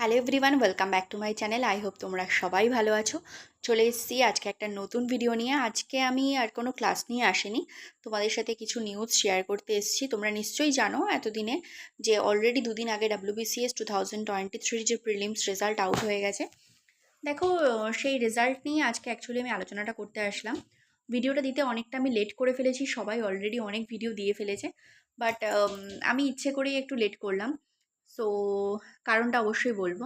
Hello everyone welcome back to my channel I hope তোমরা সবাই ভালো আছো। চলে এসেছি আজকে একটা নতুন ভিডিও নিয়ে। আজকে আমি আর কোনো ক্লাস নিয়ে আসিনি। তোমাদের সাথে কিছু নিউজ শেয়ার করতে এসেছি। তোমরা নিশ্চয়ই জানো এতদিনে যে অলরেডি দুদিন আগে ডাব্লিউবিসিএস টু থাউজেন্ড টোয়েন্টি থ্রির যে প্রিলিমস রেজাল্ট আউট হয়ে গেছে। দেখো, সেই রেজাল্ট নিয়ে আজকে অ্যাকচুয়ালি আমি আলোচনাটা করতে আসলাম। ভিডিওটা দিতে অনেকটা আমি লেট করে ফেলেছি। সবাই অলরেডি অনেক ভিডিও দিয়ে ফেলেছে। বাট আমি ইচ্ছে করেই একটু লেট করলাম। সো কারণটা অবশ্যই বলব।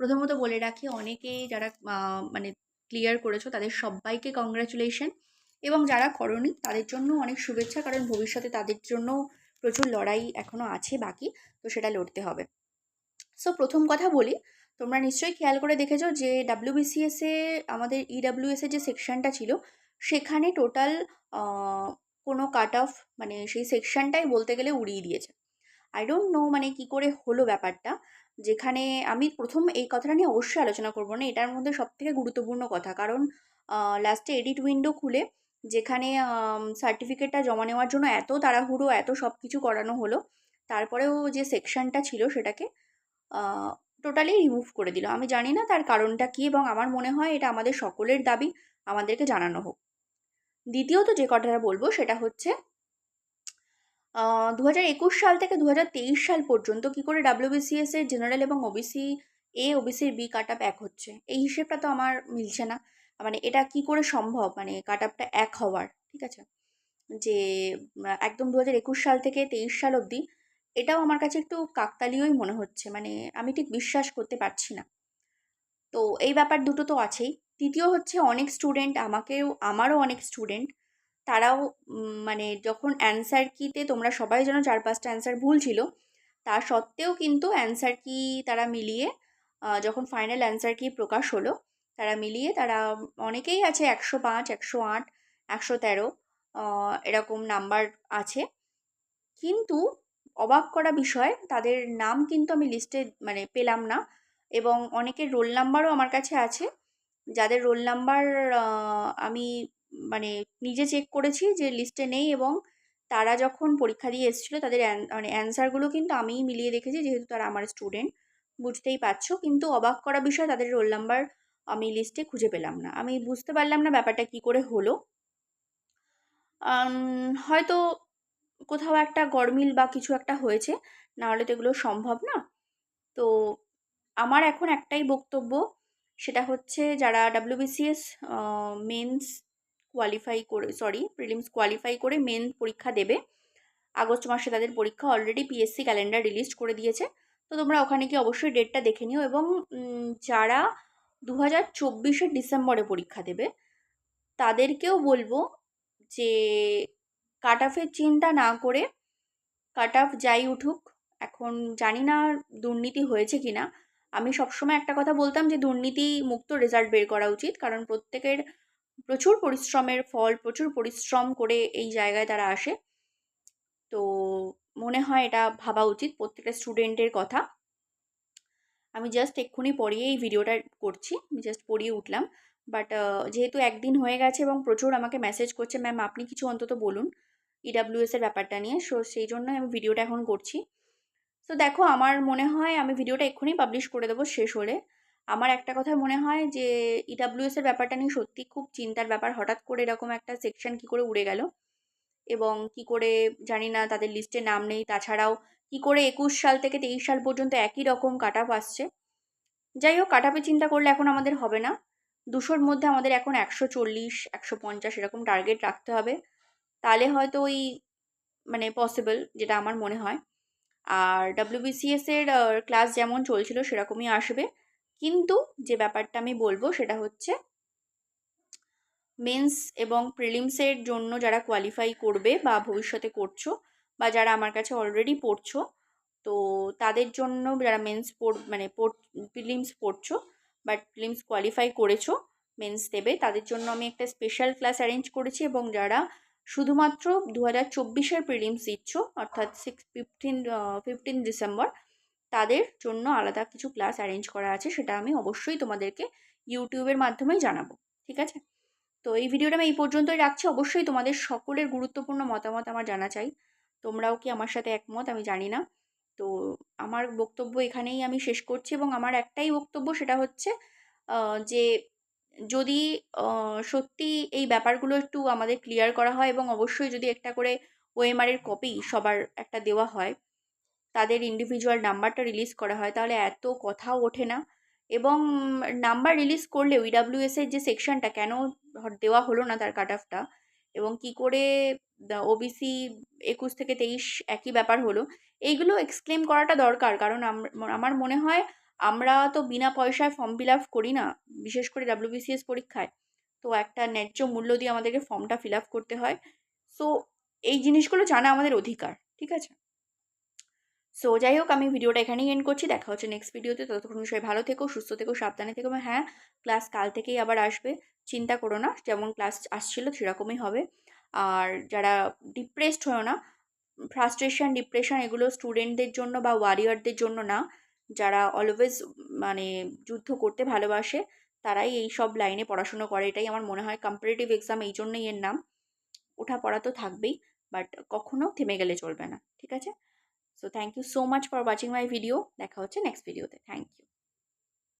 প্রথমত বলে রাখি, অনেকেই যারা মানে ক্লিয়ার করেছ, তাদের সবাইকে কংগ্রাচুলেশন এবং যারা করনি, তাদের জন্য অনেক শুভেচ্ছা, কারণ ভবিষ্যতে তাদের জন্য প্রচুর লড়াই এখনও আছে, বাকি, তো সেটা লড়তে হবে। সো প্রথম কথা বলি, তোমরা নিশ্চয়ই খেয়াল করে দেখেছ যে ডাব্লিউবিসিএস আমাদের ইডাব্লিউএস এর যে সেকশনটা ছিল, সেখানে টোটাল কোনো কাট অফ মানে সেই সেকশনটাই বলতে গেলে উড়িয়ে দিয়েছে। আই ডোন্ট নো মানে কি করে হলো ব্যাপারটা। যেখানে আমি প্রথম এই কথাটা নিয়ে অবশ্যই আলোচনা করব না, এটার মধ্যে সব থেকে গুরুত্বপূর্ণ কথা। কারণ লাস্টে এডিট উইন্ডো খুলে যেখানে সার্টিফিকেটটা জমা নেওয়ার জন্য এত তাড়াহুড়ো, এত সব কিছু করানো হলো, তারপরেও যে সেকশনটা ছিল সেটাকে টোটালি রিমুভ করে দিল। আমি জানি না তার কারণটা কী এবং আমার মনে হয় এটা আমাদের সকলের দাবি, আমাদেরকে জানানো হোক। দ্বিতীয়ত যে কথাটা বলব সেটা হচ্ছে দু একুশ সাল থেকে দু তেইশ সাল পর্যন্ত কী করে ডাব্লিউবিসিএস এর জেনারেল এবং ওবিসি এ, ওবিসির বি কাট আপ এক হচ্ছে। এই হিসেবটা তো আমার মিলছে না। মানে এটা কি করে সম্ভব? মানে কাট আপটা এক হওয়ার, ঠিক আছে? যে একদম দু একুশ সাল থেকে তেইশ সাল অবধি এটাও আমার কাছে একটু কাকতালীয়ই মনে হচ্ছে। মানে আমি ঠিক বিশ্বাস করতে পারছি না। তো এই ব্যাপার দুটো তো আছেই। তৃতীয় হচ্ছে অনেক স্টুডেন্ট আমাকেও, আমারও অনেক স্টুডেন্ট তারাও মানে যখন অ্যান্সার কিতে তোমরা সবাই যেন চার পাঁচটা অ্যান্সার ভুল ছিল, তা সত্ত্বেও কিন্তু অ্যান্সার কি তারা মিলিয়ে যখন ফাইনাল অ্যান্সার কি প্রকাশ হলো, তারা মিলিয়ে তারা অনেকেই আছে একশো পাঁচ, একশো আট, একশো তেরো এরকম নাম্বার আছে। কিন্তু অবাক করা বিষয়, তাদের নাম কিন্তু আমি লিস্টে মানে পেলাম না এবং অনেকের রোল নাম্বারও আমার কাছে আছে। যাদের রোল নাম্বার আমি মানে নিজে চেক করেছি যে লিস্টে নেই এবং তারা যখন পরীক্ষা দিয়ে এসেছিল তাদের মানে অ্যান্সারগুলো কিন্তু আমিই মিলিয়ে দেখেছি যেহেতু তারা আমার স্টুডেন্ট বুঝতেই পারছ। কিন্তু অবাক করা বিষয় তাদের রোল নাম্বার আমি লিস্টে খুঁজে পেলাম না। আমি বুঝতে পারলাম না ব্যাপারটা কি করে হলো। হয়তো কোথাও একটা গরমিল বা কিছু একটা হয়েছে, না হলে তো এগুলো সম্ভব না। তো আমার এখন একটাই বক্তব্য, সেটা হচ্ছে যারা ডাব্লিউবিসিএস মেন্স কোয়ালিফাই করে সরি প্রিলিমস কোয়ালিফাই করে মেন পরীক্ষা দেবে। আগস্ট মাসে তাদের পরীক্ষা অলরেডি পিএসসি ক্যালেন্ডার রিলিজ করে দিয়েছে। তো তোমরা ওখানে গিয়ে অবশ্যই ডেটটা দেখে নিও এবং যারা দু হাজার চব্বিশের ডিসেম্বরে পরীক্ষা দেবে, তাদেরকেও বলব যে কাট অফের চিন্তা না করে কাট অফ যাই উঠুক। এখন জানি না দুর্নীতি হয়েছে কি না আমি সবসময় একটা কথা বলতাম যে দুর্নীতি মুক্ত রেজাল্ট বের করা উচিত, কারণ প্রত্যেকের প্রচুর পরিশ্রমের ফল, প্রচুর পরিশ্রম করে এই জায়গায় তারা আসে। তো মনে হয় এটা ভাবা উচিত প্রত্যেকটা স্টুডেন্টের কথা। আমি জাস্ট এক্ষুনি পড়িয়ে এই ভিডিওটা করছি, আমি জাস্ট পড়িয়ে উঠলাম। বাট যেহেতু একদিন হয়ে গেছে এবং প্রচুর আমাকে মেসেজ করছে ম্যাম আপনি কিছু অন্তত বলুন ইডাব্লিউএস এর ব্যাপারটা নিয়ে। সো সেই জন্য আমি ভিডিওটা এখন করছি। তো দেখো, আমার মনে হয় আমি ভিডিওটা এক্ষুনি পাবলিশ করে দেবো শেষ হলে। আমার একটা কথা মনে হয় যে ইডাব্লিউএস এর ব্যাপারটা নিয়ে সত্যি খুব চিন্তার ব্যাপার। হঠাৎ করে এরকম একটা সেকশন কি করে উড়ে গেল? এবং কি করে জানি না, তাদের লিস্টে নাম নেই। তাছাড়াও কি করে একুশ সাল থেকে তেইশ সাল পর্যন্ত একই রকম কাট আপ আসছে? যাই হোক কাট আপে চিন্তা করলে এখন আমাদের হবে না। দুশোর মধ্যে আমাদের এখন একশো চল্লিশ, একশো পঞ্চাশ এরকম টার্গেট রাখতে হবে। তাহলে হয়তো ওই মানে পসিবল যেটা আমার মনে হয়। আর ডাব্লিউবিসিএস এর ক্লাস যেমন চলছিল সেরকমই আসবে। কিন্তু যে ব্যাপারটা আমি বলব সেটা হচ্ছে মেন্স এবং প্রিলিমসের জন্য যারা কোয়ালিফাই করবে বা ভবিষ্যতে করছ বা যারা আমার কাছে অলরেডি পড়ছো, তো তাদের জন্য যারা মেন্স পড় মানে প্রিলিমস পড়ছো বাট প্রিলিমস কোয়ালিফাই করেছ, মেন্স দেবে, তাদের জন্য আমি একটা স্পেশাল ক্লাস অ্যারেঞ্জ করেছি এবং যারা শুধুমাত্র দু হাজার চব্বিশের প্রিলিমস দিচ্ছ, অর্থাৎ সিক্স ফিফটিন ফিফটিন ডিসেম্বর তাদের জন্য আলাদা কিছু ক্লাস অ্যারেঞ্জ করা আছে, সেটা আমি অবশ্যই তোমাদেরকে ইউটিউবের মাধ্যমেই জানাব, ঠিক আছে? তো এই ভিডিওটা আমি এই পর্যন্তই রাখছি। অবশ্যই তোমাদের সকলের গুরুত্বপূর্ণ মতামত আমার জানা চাই। তোমরাও কি আমার সাথে একমত আমি জানি না। তো আমার বক্তব্য এখানেই আমি শেষ করছি এবং আমার একটাই বক্তব্য সেটা হচ্ছে যে যদি সত্যি এই ব্যাপারগুলো একটু আমাদের ক্লিয়ার করা হয় এবং অবশ্যই যদি একটা করে ওএমআরের কপি সবার একটা দেওয়া হয় তাদের ইন্ডিভিজুয়াল নাম্বারটা রিলিজ করা হয়, তাহলে এত কথাও ওঠে না। এবং নাম্বার রিলিজ করলেও ইডাব্লিউএস এর যে সেকশনটা কেন দেওয়া হলো না তার কাট অফটা এবং কি করে ওবিসি একুশ থেকে তেইশ একই ব্যাপার হলো? এইগুলো এক্সক্লেম করাটা দরকার, কারণ আমার মনে হয় আমরা তো বিনা পয়সায় ফর্ম ফিল আপ করি না, বিশেষ করে ডাব্লিউবিসিএস পরীক্ষায়। তো একটা ন্যায্য মূল্য দিয়ে আমাদেরকে ফর্মটা ফিল আপ করতে হয়। সো এই জিনিসগুলো জানা আমাদের অধিকার, ঠিক আছে? সো যাই হোক আমি ভিডিওটা এখানেই এন্ড করছি। দেখা হচ্ছে নেক্সট ভিডিওতে ততক্ষণ সবাই ভালো থেকো, সুস্থ থেকো, সাবধানে থেকো। হ্যাঁ ক্লাস কাল থেকেই আবার আসবে। চিন্তা করো না, যেমন ক্লাস আসছিল সেরকমই হবে। আর যারা ডিপ্রেসড হয়েও না ফ্রাস্ট্রেশন ডিপ্রেশন এগুলো স্টুডেন্টদের জন্য বা ওয়ারিয়ারদের জন্য না। যারা অলওয়েজ মানে যুদ্ধ করতে ভালোবাসে, তারাই এই সব লাইনে পড়াশুনো করে। এটাই আমার মনে হয় কম্পারেটিভ এক্সাম এই জন্যই এর নাম। ওঠা পড়া তো থাকবেই বাট কখনো থেমে গেলে চলবে না। ঠিক আছে? So thank you so much for watching my video দেখা হচ্ছে নেক্সট ভিডিওতে থ্যাংক ইউ